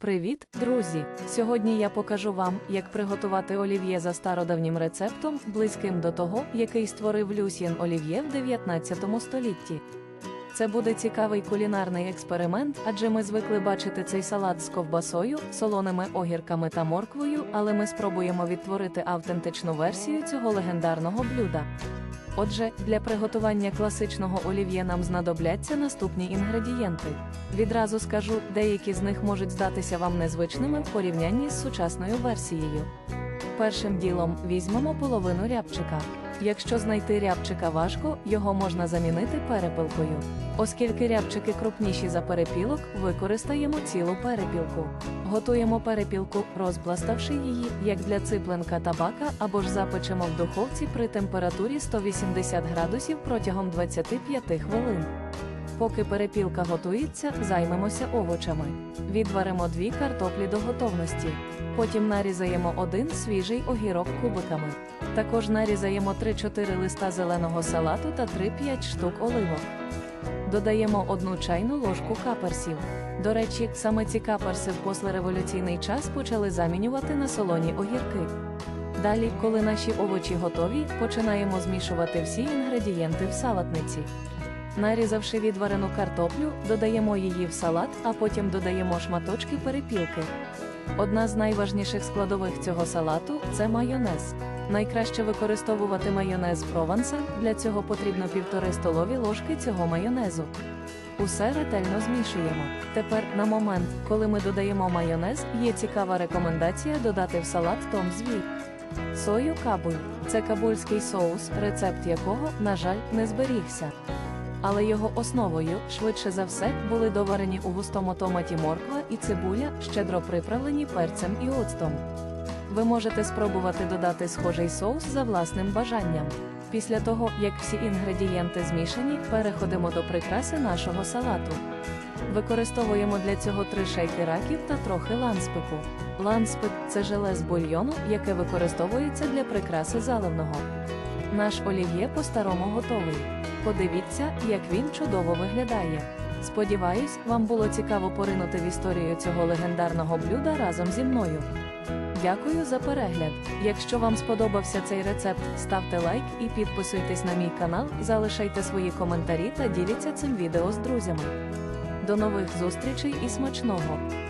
Привіт, друзі! Сьогодні я покажу вам, як приготувати олів'є за стародавнім рецептом, близьким до того, який створив Люсьєн Олів'є в 19 столітті. Це буде цікавий кулінарний експеримент, адже ми звикли бачити цей салат з ковбасою, солоними огірками та морквою, але ми спробуємо відтворити автентичну версію цього легендарного блюда. Отже, для приготування класичного олів'є нам знадобляться наступні інгредієнти. Відразу скажу, деякі з них можуть здатися вам незвичними в порівнянні з сучасною версією. Першим ділом візьмемо половину рябчика. Якщо знайти рябчика важко, його можна замінити перепілкою. Оскільки рябчики крупніші за перепілок, використаємо цілу перепілку. Готуємо перепілку, розпластавши її, як для ципленка табака, або ж запечемо в духовці при температурі 180 градусів протягом 25 хвилин. Поки перепілка готується, займемося овочами. Відваримо дві картоплі до готовності. Потім нарізаємо один свіжий огірок кубиками. Також нарізаємо 3-4 листа зеленого салату та 3-5 штук оливок. Додаємо одну чайну ложку каперсів. До речі, саме ці каперси в послереволюційний час почали замінювати на солоні огірки. Далі, коли наші овочі готові, починаємо змішувати всі інгредієнти в салатниці. Нарізавши відварену картоплю, додаємо її в салат, а потім додаємо шматочки перепілки. Одна з найважніших складових цього салату це майонез. Найкраще використовувати майонез Провансаль, для цього потрібно півтори столові ложки цього майонезу. Усе ретельно змішуємо. Тепер, на момент, коли ми додаємо майонез, є цікава рекомендація додати в салат том звір. Сою кабуль це кабульський соус, рецепт якого, на жаль, не зберігся. Але його основою, швидше за все, були доварені у густому томаті морква і цибуля, щедро приправлені перцем і оцтом. Ви можете спробувати додати схожий соус за власним бажанням. Після того, як всі інгредієнти змішані, переходимо до прикраси нашого салату. Використовуємо для цього три шейки раків та трохи ланспику. Ланспик це желе з бульйону, яке використовується для прикраси заливного. Наш олів'є по-старому готовий. Подивіться, як він чудово виглядає. Сподіваюсь, вам було цікаво поринути в історію цього легендарного блюда разом зі мною. Дякую за перегляд. Якщо вам сподобався цей рецепт, ставте лайк і підписуйтесь на мій канал, залишайте свої коментарі та діліться цим відео з друзями. До нових зустрічей і смачного!